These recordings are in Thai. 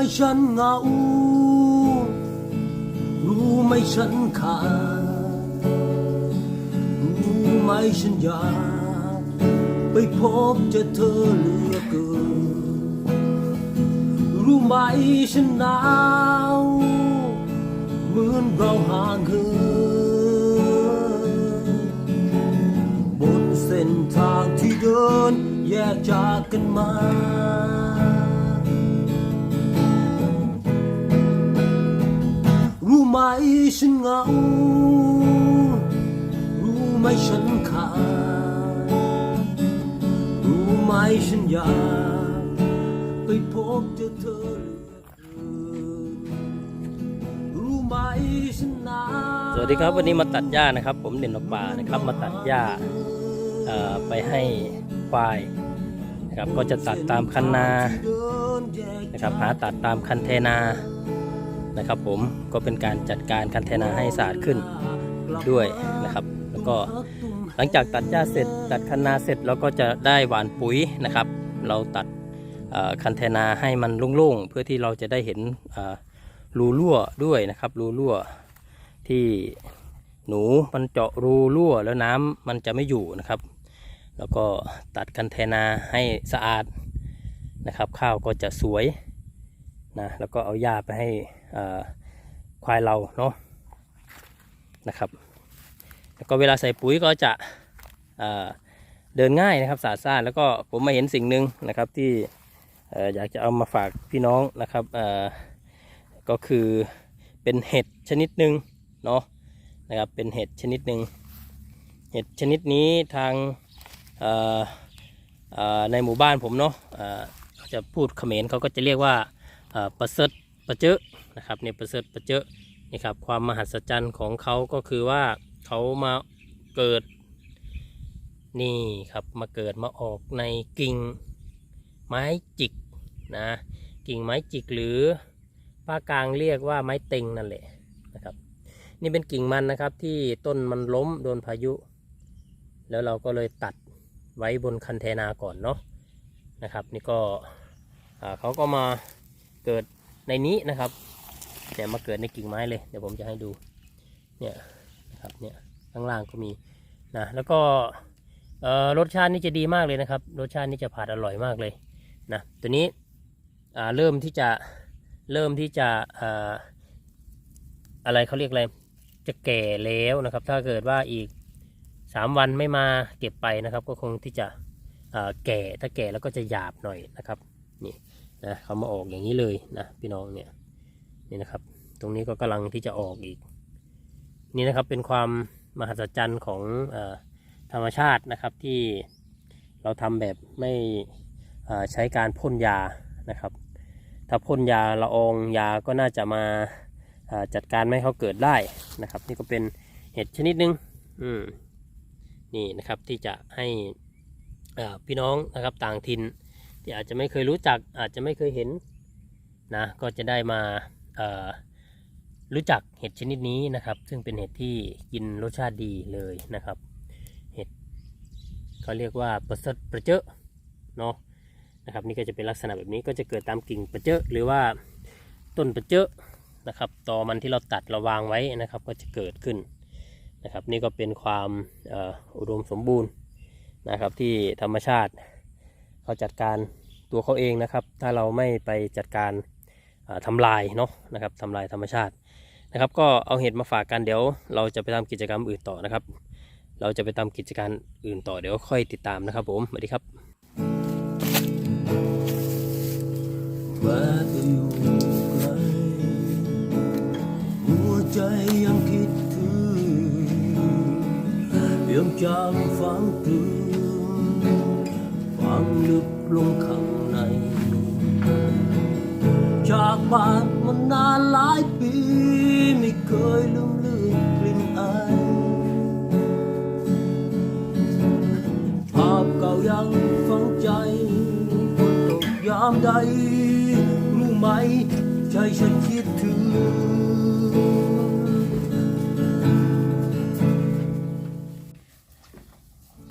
ไม่ฉันเหงา รู้ไหมฉันขาดรู้ไหมฉันอยากไปพบเจอเธอเหลือเกิน รู้ไหมฉันหนาวเหมือนเราห่างเหินบนเส้นทางที่เดินแยกจากกันมา ไหมฉันเหงา รู้ไหมฉันขาด รู้ไหมฉันอยากไปพบเจอเธอเหลือรู้ไหมฉันนาสวัสดีครับวันนี้มาตัดหญ้านะครับ ผมเด่นออกป่านะครับ มาตัดหญ้าไปให้ควายนะครับก็จะตัดตามคันนานะครับหาตัดตามคันเทนา นะครับ ผมก็เป็นการจัดการคันเทนาให้สะอาดขึ้นด้วยนะครับ แล้วก็หลังจากตัดหญ้าเสร็จ ตัดคันนาเสร็จเราก็จะได้หว่านปุ๋ยนะครับ เราตัดคันเทนาให้มันโล่งๆเพื่อที่เราจะได้เห็นรูรั่วด้วยนะครับรูรั่วที่หนูมันเจาะรูรั่วแล้วน้ำมันจะไม่อยู่นะครับ แล้วก็ตัดคันเทนาให้สะอาดนะครับ ข้าวก็จะสวยนะแล้วก็เอาหญ้าไปให้ ควายเราเนาะนะครับแล้วก็เวลาใส่ปุ๋ยก็จะเเดินง่ายนะครับสาซ่านแล้วก็ผมมาเห็นสิ่งหนึ่งนะครับที่อ่อยากจะเอามาฝากพี่น้องนะครับก็คือเป็นเห็ดชนิดหนึ่งเนาะนะครับเป็นเห็ดชนิดหนึ่งเห็ดชนิดนี้ทางในหมู่บ้านผมเนาะจะพูดเขมรเขาก็จะเรียกว่าประเสริฐประเจอ นะครับเนี่ยประเสริฐประเจอะนี่ครับความมหัศจรรย์ของเขาก็คือว่าเขามาเกิดนี่ครับมาเกิดมาออกในกิ่งไม้จิกนะกิ่งไม้จิกหรือภากลางเรียกว่าไม้เต็งนั่นแหละนะครับ นี่เป็นกิ่งมันนะครับที่ต้นมันล้มโดนพายุ แล้วเราก็เลยตัดไว้บนคันเทนาก่อนเนาะนะครับ นี่ก็เขาก็มาเกิดในนี้นะครับ แต่มาเกิดในกิ่งไม้เลย เดี๋ยวผมจะให้ดู เนี่ยนะครับ เนี่ยข้างล่างก็มีนะ แล้วก็เอ่อรสชาตินี่จะดีมากเลยนะครับ รสชาตินี่จะผัดอร่อยมากเลยนะ ตัวนี้อ่าเริ่มที่จะเริ่มที่จะอ่าอะไรเขาเรียกอะไร จะแก่แล้วนะครับ ถ้าเกิดว่าอีกสามวันไม่มาเก็บไปนะครับ ก็คงที่จะเอ่อแก่ ถ้าแก่แล้วก็จะหยาบหน่อยนะครับ นี่นะเขามาออกอย่างนี้เลยนะพี่น้องเนี่ย นี่นะครับ ตรงนี้ก็กำลังที่จะออกอีก นี่นะครับเป็นความมหัศจรรย์ของอธรรมชาตินะครับที่เราทำแบบไม่ใช้การพ่นยานะครับ ถ้าพ่นยาละอองยาก็น่าจะมาาจัดการไม่ให้เขาเกิดได้นะครับ นี่ก็เป็นเห็ดชนิดหนึ่งอืมนี่นะครับที่จะให้พี่น้องนะครับต่างถิ่นที่อาจจะไม่เคยรู้จักอาจจะไม่เคยเห็นนะก็จะได้มา รู้จักเห็ดชนิดนี้นะครับ ซึ่งเป็นเห็ดที่กินรสชาติดีเลยนะครับ เห็ดเขาเรียกว่าประเสริฐประเจอะเนาะนะครับนี่ก็จะเป็นลักษณะแบบนี้ก็จะเกิดตามกิ่งประเจอะหรือว่าต้นประเจอะนะครับตอมันที่เราตัดเราวางไว้นะครับก็จะเกิดขึ้นนะครับ นี่ก็เป็นความอุดมสมบูรณ์นะครับที่ธรรมชาติเขาจัดการตัวเขาเองนะครับ ถ้าเราไม่ไปจัดการ ทำลายเนาะนะครับทำลายธรรมชาตินะครับ ก็เอาเห็ดมาฝากกันเดี๋ยวเราจะไปทำกิจกรรมอื่นต่อนะครับ เราจะไปทำกิจการอื่นต่อเดี๋ยวค่อยติดตามนะครับ ผมสวัสดีครับแม้จะอยู่ไกลหัวใจยังคิดถึงยังจำฝังตรึง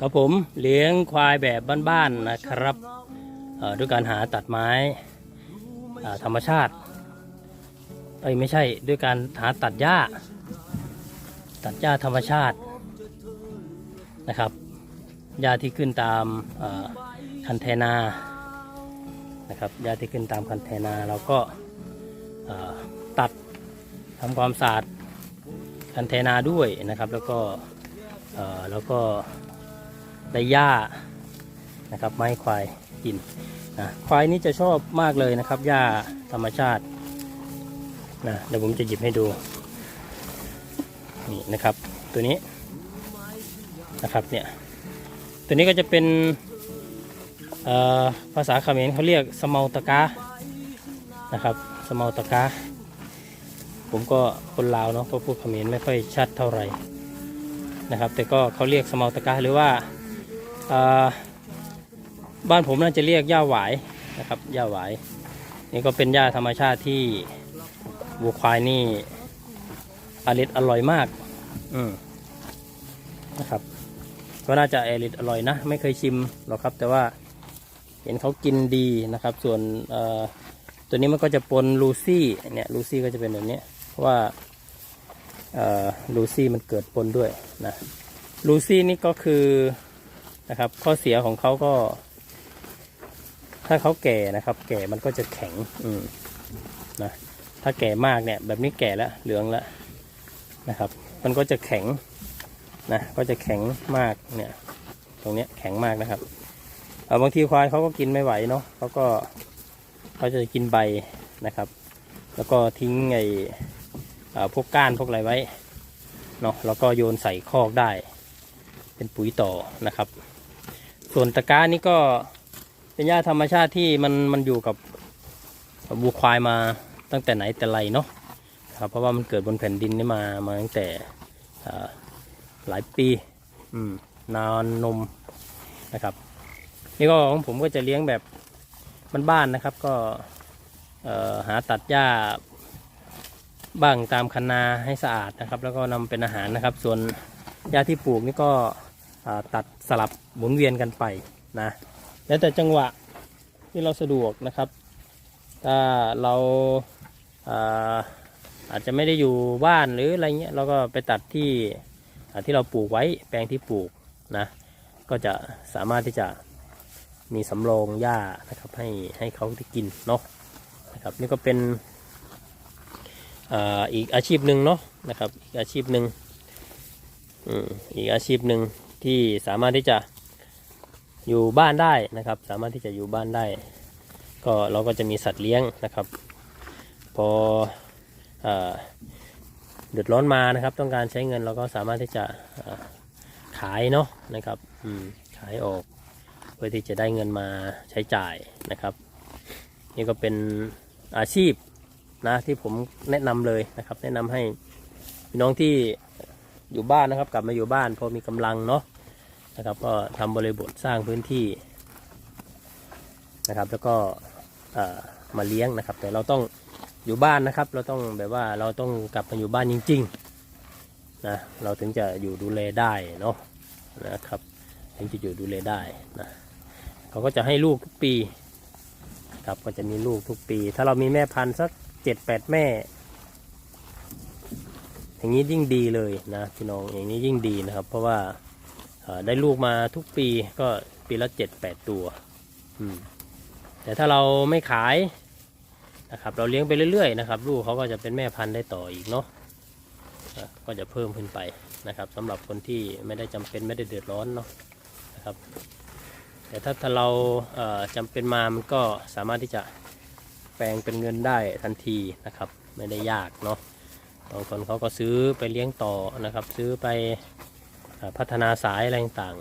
ครับผมเลี้ยงควายแบบบ้านๆนะครับด้วยการหาตัดไม้ธรรมชาติเอ้ยไม่ใช่ด้วยการหาตัดหญ้า ตัดหญ้าธรรมชาตินะครับหญ้าที่ขึ้นตามคันเทนานะครับหญ้าที่ขึ้นตามคันเทนาเราก็ตัดทำความสะอาดคันเทนาด้วยนะครับ แล้วก็แล้วก็ ได้หญ้านะครับไม้ควายกินนะควายนี่จะชอบมากเลยนะครับหญ้าธรรมชาตินะเดี๋ยวผมจะหยิบให้ดูนี่นะครับตัวนี้นะครับเนี่ยตัวนี้ก็จะเป็นภาษาเขมรเขาเรียกสมอตะกานะครับสมอตะกาผมก็คนลาวเนาะก็พูดเขมรไม่ค่อยชัดเท่าไหร่นะครับ แต่ก็เขาเรียกสมอตะกาหรือว่า บ้านผมน่าจะเรียกหญ้าหวายนะครับหญ้าหวายนี่ก็เป็นหญ้าธรรมชาติที่วัวควายนี่อร่อยอร่อยมาก อืมนะครับก็น่าจะอร่อยอร่อยนะ ไม่เคยชิมหรอกครับ แต่ว่าเห็นเขากินดีนะครับ ส่วนเอ่อตัวนี้มันก็จะปนลูซี่เนี่ยลูซี่ก็จะเป็นแบบนี้เพราะว่าเอ่อลูซี่มันเกิดปนด้วยนะลูซี่นี่ก็คือ นะครับ ข้อเสียของเขาก็ ถ้าเขาแก่นะครับ แก่มันก็จะแข็ง อืมนะถ้าแก่มากเนี่ย แบบนี้แก่แล้วเหลืองแล้วนะครับ มันก็จะแข็งนะก็จะแข็งมากเนี่ย ตรงเนี้ยแข็งมากนะครับเออบางทีควายเขาก็กินไม่ไหวเนาะเขาก็เขาจะกินใบนะครับ แล้วก็ทิ้งไอ้เอ่อพวกก้านพวกอะไรไว้เนาะแล้วก็โยนใส่คอกได้ เป็นปุ๋ยต่อนะครับ ส่วนตะกร้านี่ก็เป็นหญ้าธรรมชาติที่มันมันอยู่กับวัวควายมาตั้งแต่ไหนแต่ไรเนาะครับเพราะว่ามันเกิดบนแผ่นดินนี่มามาตั้งแต่อ่าหลายปีอืมนานนมนะครับ นี่ก็ของผมก็จะเลี้ยงแบบบ้านๆนะครับ ก็เอ่อหาตัดหญ้าบ้างตามคันนาให้สะอาดนะครับ แล้วก็นำเป็นอาหารนะครับ ส่วนหญ้าที่ปลูกนี่ก็อ่า ตัดสลับหมุนเวียนกันไปนะแล้วแต่จังหวะที่เราสะดวกนะครับ ถ้าเราอาอาจจะไม่ได้อยู่บ้านหรืออะไรเงี้ยเราก็ไปตัดที่ที่เราปลูกไว้แปลงที่ปลูกนะก็จะสามารถที่จะมีสำรองหญ้านะครับให้ให้เขาได้กินเนาะนะครับนี่ก็เป็นออีกอาชีพหนึ่งเนาะนะครับอีกอาชีพหนึ่งอีกอาชีพหนึ่ง ที่สามารถที่จะอยู่บ้านได้นะครับ สามารถที่จะอยู่บ้านได้ ก็เราก็จะมีสัตว์เลี้ยงนะครับ พอเอ่อเดือดร้อนมานะครับ ต้องการใช้เงินเราก็สามารถที่จะขายเนาะนะครับขายออกเพื่อที่จะได้เงินมาใช้จ่ายนะครับ นี่ก็เป็นอาชีพนะที่ผมแนะนำเลยนะครับ แนะนำให้พี่น้องที่ อยู่บ้านนะครับ กลับมาอยู่บ้านพอมีกำลังเนาะนะครับ ก็ทำบริบทสร้างพื้นที่นะครับ แล้วก็มาเลี้ยงนะครับ แต่เราต้องอยู่บ้านนะครับ เราต้องแบบว่าเราต้องกลับมาอยู่บ้านจริงๆนะเราถึงจะอยู่ดูแลได้เนาะนะครับถึงจะอยู่ดูแลได้นะเขาก็จะให้ลูกทุกปีครับก็จะมีลูกทุกปี ถ้าเรามีแม่พันธุ์สักเจ็ดแปดแม่ อย่างนี้ยิ่งดีเลยนะพี่น้องอย่างนี้ยิ่งดีนะครับ เพราะว่าได้ลูกมาทุกปีก็ปีละเจ็ดแปดตัวแต่ถ้าเราไม่ขายนะครับ เราเลี้ยงไปเรื่อยๆนะครับ ลูกเขาก็จะเป็นแม่พันธุ์ได้ต่ออีกเนาะก็จะเพิ่มขึ้นไปนะครับสำหรับคนที่ไม่ได้จำเป็นไม่ได้เดือดร้อนเนาะนะครับ แต่ถ้าถ้าเราจำเป็นมามันก็สามารถที่จะแปลงเป็นเงินได้ทันทีนะครับ ไม่ได้ยากเนาะ บางคนเขาก็ซื้อไปเลี้ยงต่อนะครับ ซื้อไปอพัฒนาสายอะไรต่าง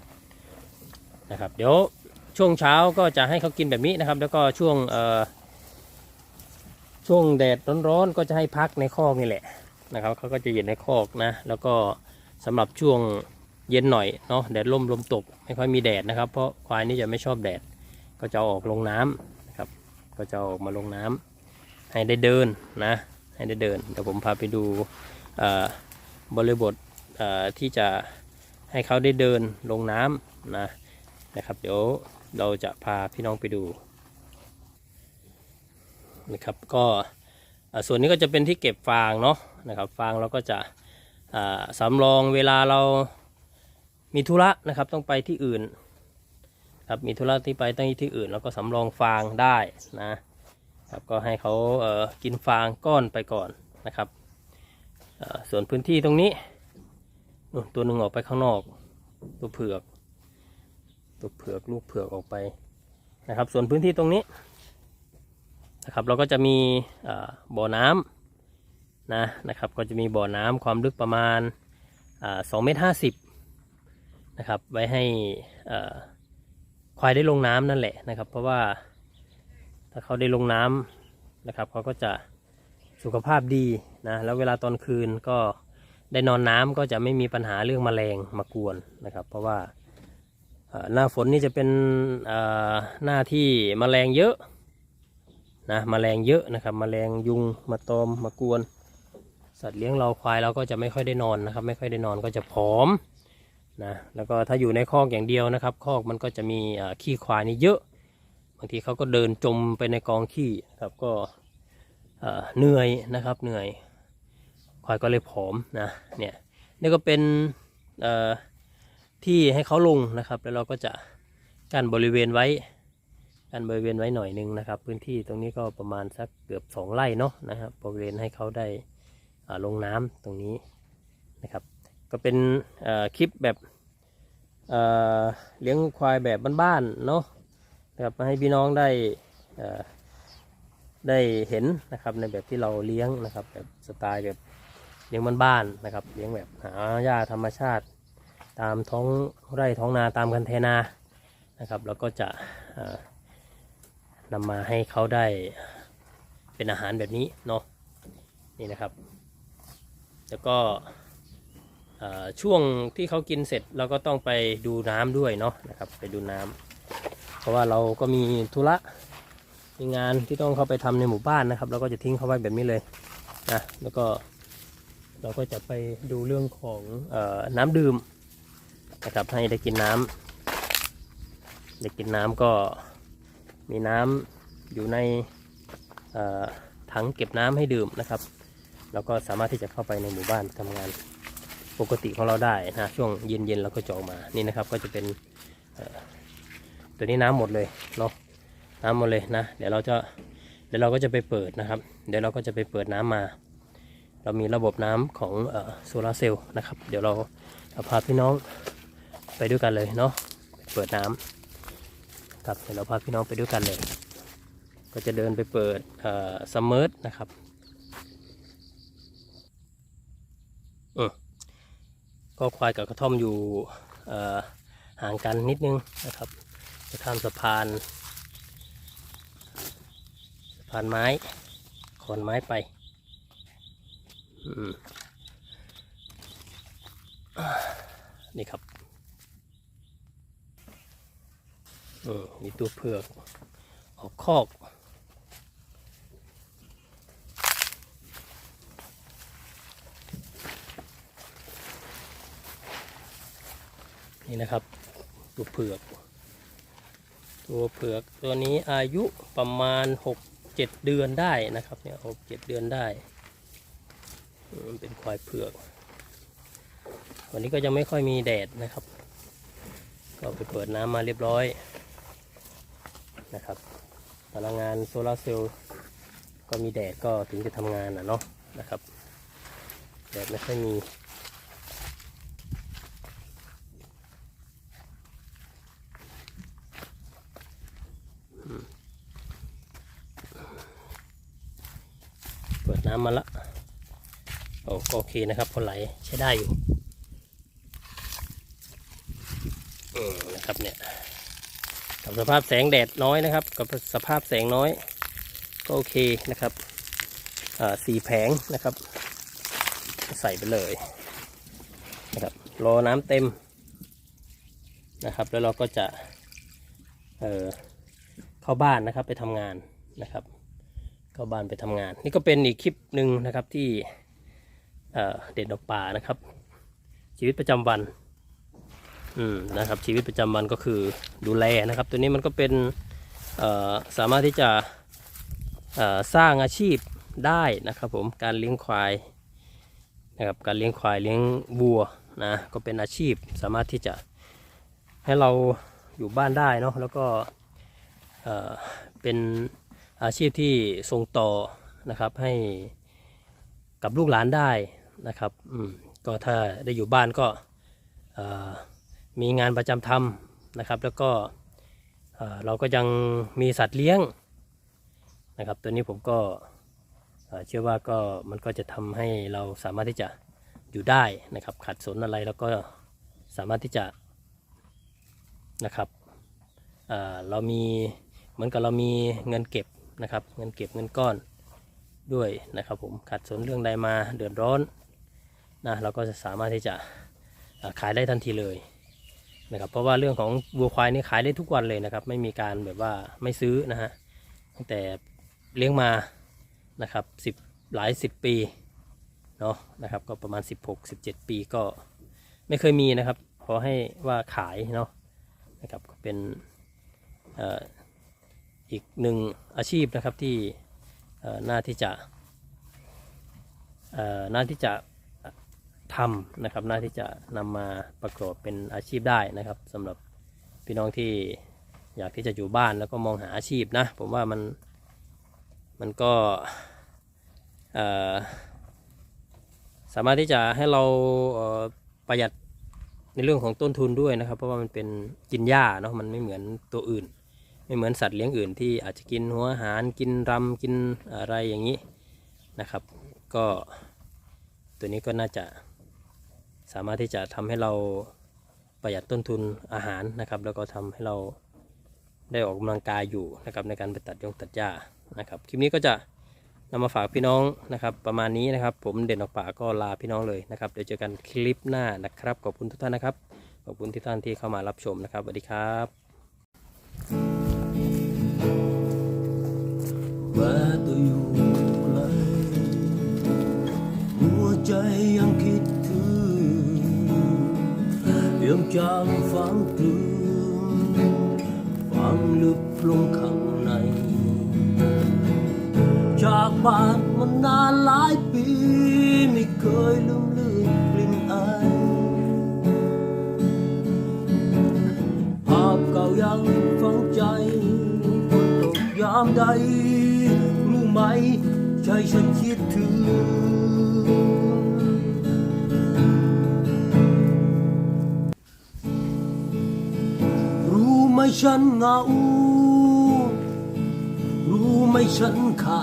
ๆนะครับ เดี๋ยวช่วงเช้าก็จะให้เขากินแบบนี้นะครับ แล้วก็ช่วงช่วงแดดร้อนๆก็จะให้พักในคอกนี่แหละนะครับเขาก็จะเย็นในคอกนะ แล้วก็สำหรับช่วงเย็นหน่อยเนาะแดดร่มลมตกไม่ค่อยมีแดดนะครับ เพราะควายนี่จะไม่ชอบแดด ก็จะออกลงน้ำนะครับ ก็จะอออกมาลงน้ำให้ได้เดินนะ ให้ได้เดินเดี๋ยวผมพาไปดูบริบทที่จะให้เขาได้เดินลงน้ำนะนะครับเดี๋ยวเราจะพาพี่น้องไปดูนะครับก็ส่วนนี้ก็จะเป็นที่เก็บฟางเนาะนะครับฟางเราก็จะสำรองเวลาเรามีธุระนะครับต้องไปที่อื่นครับมีธุระที่ไปตั้งที่อื่น แล้วก็สำรองฟางได้นะ ครับก็ให้เขาเกินฟางก้อนไปก่อนนะครับส่วนพื้นที่ตรงนี้ตัวหนึ่งออกไปข้างนอก ตัวเผือก ตัวเผือกลูกเผือกออกไปนะครับ ส่วนพื้นที่ตรงนี้นะครับเราก็จะมีบ่อน้ำนะนะครับ ก็จะมีบ่อน้ำความลึกประมาณสองเมตรห้าสิบนะครับไว้ให้ควายได้ลงน้ำนั่นแหละนะครับ เพราะว่า ถ้าเขาได้ลงน้ำนะครับเขาก็จะสุขภาพดีนะแล้วเวลาตอนคืนก็ได้นอนน้ำก็จะไม่มีปัญหาเรื่องแมลงมากวนนะครับ เพราะว่าหน้าฝนนี่จะเป็นหน้าที่มแมลงเยอะนะมแมลงเยอะนะครับมแมลงยุงมาตอมมากวน สัตว์เลี้ยงเราควายเราก็จะไม่ค่อยได้นอนนะครับ ไม่ค่อยได้นอนก็จะผอมนะแล้วก็ถ้าอยู่ในคอกอย่างเดียวนะครับ คอกมันก็จะมีขี้ควายนี่เยอะางทีเขาก็เดินจมไปในกองขี้ครับก็เหนื่อยนะครับเหนื่อยควายก็เลยผอมนะเนี่ยนี่ก็เป็นที่ให้เขาลงนะครับ แล้วเราก็จะกันบริเวณไว้กันบริเวณไว้หน่อยหนึงนะครับ พื้นที่ตรงนี้ก็ประมาณสักเกือบสองไร่เนาะนะครับบริเวณให้เขาได้ลงน้ำตรงนี้นะครับ ก็เป็นคลิปแบบเลี้ยงควายแบบบ้านๆเนาะ นะครับมาให้พี่น้องได้ได้เห็นนะครับในแบบที่เราเลี้ยงนะครับแบบสไตล์แบบเลี้ยงบ้านๆนะครับเลี้ยงแบบหาหญ้าธรรมชาติ ตามท้องไร่ท้องนาตามคันเทนานะครับแล้วก็จะนำมาให้เขาได้เป็นอาหารแบบนี้เนาะนี่นะครับ แล้วก็ช่วงที่เขากินเสร็จเราก็ต้องไปดูน้ำด้วยเนาะนะครับไปดูน้ำ เพราะว่าเราก็มีธุระมีงานที่ต้องเข้าไปทำในหมู่บ้านนะครับเราก็จะทิ้งเขาไว้แบบนี้เลยนะแล้วก็เราก็จะไปดูเรื่องของเออน้ำดื่มนะครับให้ได้กินน้ำได้กินน้ำก็มีน้ำอยู่ในเอ่อถังเก็บน้ำให้ดื่มนะครับ แล้วก็สามารถที่จะเข้าไปในหมู่บ้านทำงานปกติของเราได้นะช่วงเย็นๆเราก็จะออกมานี่นะครับก็จะเป็น ตัวนี้น้ำหมดเลยเนาะน้ำหมดเลยนะ เดี๋ยวเราจะเดี๋ยวเราก็จะไปเปิดนะครับ เดี๋ยวเราก็จะไปเปิดน้ำมา เรามีระบบน้ำของโซลาร์เซลล์นะครับ เดี๋ยวเราเอาพาพี่น้องไปด้วยกันเลยเนาะเปิดน้ำครับเดี๋ยวเราพาพี่น้องไปด้วยกันเลย ก็จะเดินไปเปิดซัมเมอร์นะครับอืมก็ควายกับกระท่อมอยู่ห่างกันนิดนึงนะครับ จะข้ามสะพานสะพานไม้ขอนไม้ไปนี่ครับออมีตัวเผือกออกคอกนี่นะครับตัวเผือก ตัวเผือกตัวนี้อายุประมาณหกเจ็ดเดือนได้นะครับเนี่ยหกเจ็ดเดือนได้เป็นควายเผือก วันนี้ก็ยังไม่ค่อยมีแดดนะครับ ก็ไปเปิดน้ำมาเรียบร้อยนะครับพลังงานโซลาร์เซลล์ก็มีแดดก็ถึงจะทำงานนะเนาะนะครับ แดดไม่ค่อยมี เปิดน้ำมาละโอ้ก็โอ เคนะครับพอไหลใช้ได้อยู่นะครับเนี่ยกับสภาพแสงแดดน้อยนะครับ กับสภาพแสงน้อย ก็โอเคนะครับสี่แผงนะครับ ใส่ไปเลยนะครับรอน้ำเต็มนะครับ แล้วเราก็จะเเข้าบ้านนะครับไปทำงานนะครับ เข้าบ้านไปทำงาน นี่ก็เป็นอีกคลิปหนึ่งนะครับที่ เเด่นดอกป่านะครับ ชีวิตประจำวันอืมนะครับชีวิตประจำวันก็คือดูแลนะครับ ตัวนี้มันก็เป็นสามารถที่จะสร้างอาชีพได้นะครับผมการเลี้ยงควายนะครับการเลี้ยงควายเลี้ยงวัวนะก็เป็นอาชีพสามารถที่จะให้เราอยู่บ้านได้เนาะแล้วก็เป็นอาชีพที่ส่งต่อนะครับให้กับลูกหลานได้ นะครับอืมก็ถ้าได้อยู่บ้านก็เอ่อมีงานประจำทำนะครับ แล้วก็เอ่อเราก็ยังมีสัตว์เลี้ยงนะครับ ตัวนี้ผมก็เอ่อเชื่อว่าก็มันก็จะทำให้เราสามารถที่จะอยู่ได้นะครับขัดสนอะไรแล้วก็สามารถที่จะนะครับเอ่อเรามีเหมือนกับเรามีเงินเก็บนะครับ เงินเก็บเงินก้อนด้วยนะครับผมขัดสนเรื่องใดมาเดือดร้อน นะเราก็จะสามารถที่จะขายได้ทันทีเลยนะครับเพราะว่าเรื่องของวัวควายนี่ขายได้ทุกวันเลยนะครับ ไม่มีการแบบว่าไม่ซื้อนะฮะตั้งแต่เลี้ยงมานะครับสิบหลายสิบปีเนาะนะครับก็ประมาณ 16 17 ปีก็ไม่เคยมีนะครับขอให้ว่าขายเนาะนะครับก็เป็นอ,อีกหนึ่งอาชีพนะครับที่น่าที่จะน่าที่จะ ทำนะครับน่าที่จะนำมาประกอบเป็นอาชีพได้นะครับสำหรับพี่น้องที่อยากที่จะอยู่บ้านแล้วก็มองหาอาชีพนะ ผมว่ามันมันก็สามารถที่จะให้เราประหยัดในเรื่องของต้นทุนด้วยนะครับ เพราะว่ามันเป็นกินหญ้าเนาะมันไม่เหมือนตัวอื่น ไม่เหมือนสัตว์เลี้ยงอื่น ที่อาจจะกินหัวอาหารกินรำกินอะไรอย่างนี้นะครับ ก็ตัวนี้ก็น่าจะ สามารถที่จะทำให้เราประหยัดต้นทุนอาหารนะครับ แล้วก็ทำให้เราได้ออกกำลังกายอยู่นะครับในการไปตัดยงตัดหญ้านะครับ คลิปนี้ก็จะนำมาฝากพี่น้องนะครับ ประมาณนี้นะครับ ผมเด่นออกป่าก็ลาพี่น้องเลยนะครับเดี๋ยวเจอกันคลิปหน้านะครับ ขอบคุณทุกท่านนะครับ ขอบคุณทุกท่านที่เข้ามารับชมนะครับสวัสดีครับแม้ตัวอยู่ไกลหัวใจยังียงจำฝังตรึงฝังลึกลงข้างใน จากบ้านมานานหลายปี ไม่เคยลืมเลือนกลิ่นไอายภาพเก่ายังฝังใจฝนตกยามใด รู้ไหมใจฉันคิด ฉันเหงา รู้ไหมฉันขา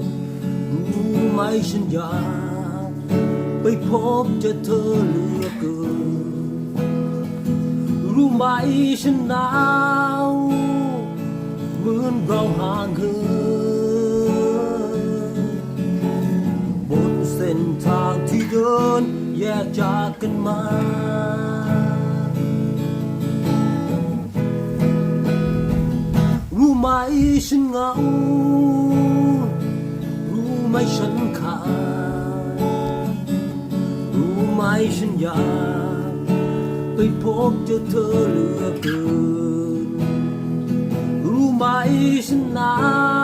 ด รู้ไหมฉันอยากไปพบเจอเธอเหลือเกิน รู้ไหมฉันหนาวเหมือนเราห่างเหินบนเส้นทางที่เดินแยกจากกันมา ไหมฉันเหงา รู้ไหมฉันขาด รู้ไหมฉันอยากไปพบเจอเธอเหลือเกิน รู้ไหมฉันหนาว